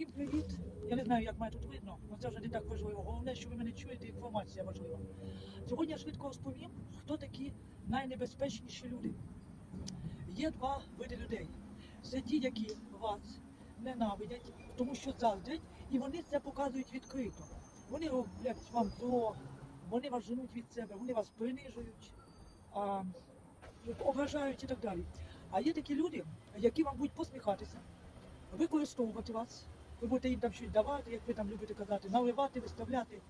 Всім привіт. Я не знаю, як мене тут видно, але це вже не так важливо. Головне, що ви мене чуєте, інформація важлива. Сьогодні я швидко розповім, хто такі найнебезпечніші люди. Є два види людей. Це ті, які вас ненавидять, тому що заздрять, і вони це показують відкрито. Вони роблять вам зло, вони вас женуть від себе, вони вас принижують, ображають і так далі. А є такі люди, які вам будуть посміхатися, використовувати вас. Ви будете їм там щось давати, як ви там любите казати, наливати, виставляти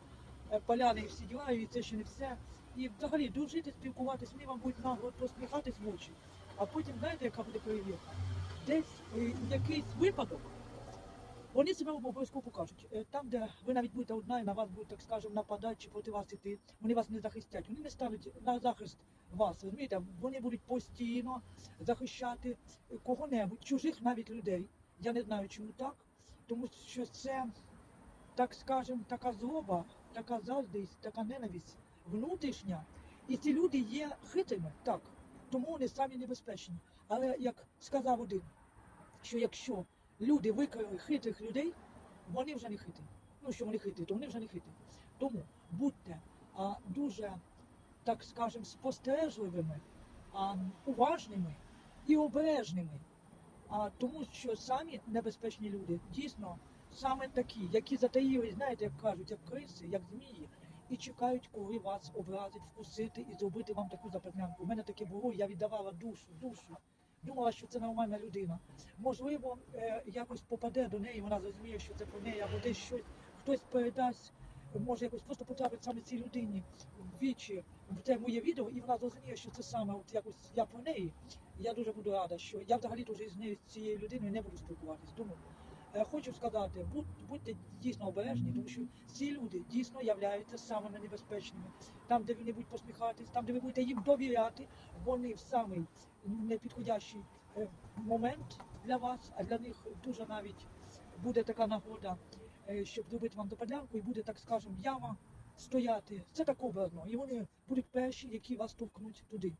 е, поляни і всі діла, і це ще не все. І взагалі дружити, спілкуватись, вони вам будуть нагло посміхатись в очі. А потім, знаєте, яка буде перевірка? Десь е, якийсь випадок, вони себе обов'язково покажуть. Е, Там, де ви навіть будете одна, і на вас будуть, так скажемо, нападати чи проти вас іти, вони вас не захистять. Вони не ставлять на захист вас. Розумієте? Вони будуть постійно захищати кого-небудь, чужих навіть людей. Я не знаю, чому так. Тому що це, так скажемо, така злоба, така заздрість, така ненависть внутрішня. І ці люди є хитрими, так. Тому вони самі небезпечні. Але як сказав один, що якщо люди викрили хитрих людей, вони вже не хитрі. Ну, що вони хитрі, то вони вже не хитрі. Тому будьте а, дуже, так скажемо, спостережливими, а, уважними і обережними. А тому, що самі небезпечні люди дійсно саме такі, які затаїли, знаєте, як кажуть, як криси, як змії, і чекають, коли вас образить, вкусити і зробити вам таку запевнянку. У мене таке було, я віддавала душу, душу. Думала, що це нормальна людина. Можливо, е, якось попаде до неї, вона зрозуміє, що це про неї, або десь щось хтось передасть, може якось просто потрапить саме цій людині в вічі це моє відео, і вона зрозуміє, що це саме от якось я про неї. Я дуже буду рада, що я взагалі дуже з нею з цією людиною не буду спілкуватись. Тому е, хочу сказати, будь, будьте дійсно обережні, тому що ці люди дійсно являються самими небезпечними. Там, де ви не будуть посміхатись, там, де ви будете їм довіряти, вони в самий непідходящий е, момент для вас, а для них дуже навіть буде така нагода, е, щоб зробити вам доподлянку, і буде, так скажемо, яма стояти. Це так образно. І вони будуть перші, які вас толкнуть туди.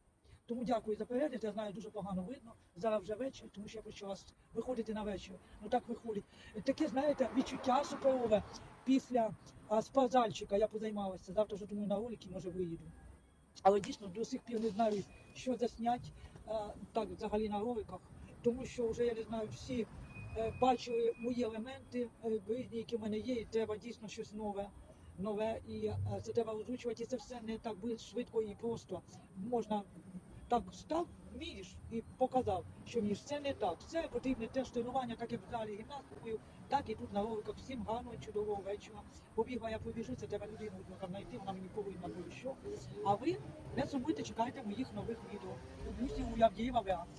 Тому дякую за перегляд. Я знаю, дуже погано видно. Зараз вже вечір, тому що я почала виходити на вечір. Ну так виходить. Таке, знаєте, відчуття суперове після а, спортзальчика я позаймалася. Завтра вже думаю на ролики, може виїду. Але дійсно до сих пір не знаю, що заснять а, так взагалі на роликах, тому що вже я не знаю, всі е, бачили мої елементи е, різні, які в мене є, і треба дійсно щось нове. Нове, і це треба озвучувати, і це все не так швидко і просто. Можна так став, вмієш, і показав, що вмієш. Це не так. Це потрібне теж тренування, так як в залі гімнастикою, так і тут на роликах. Всім гарного, чудового вечора. Побігла, я побіжу, це треба людину там знайти, вона мені повинна буде що. А ви не сумуйте, чекайте моїх нових відео. У Бусі у Явдієва Веа.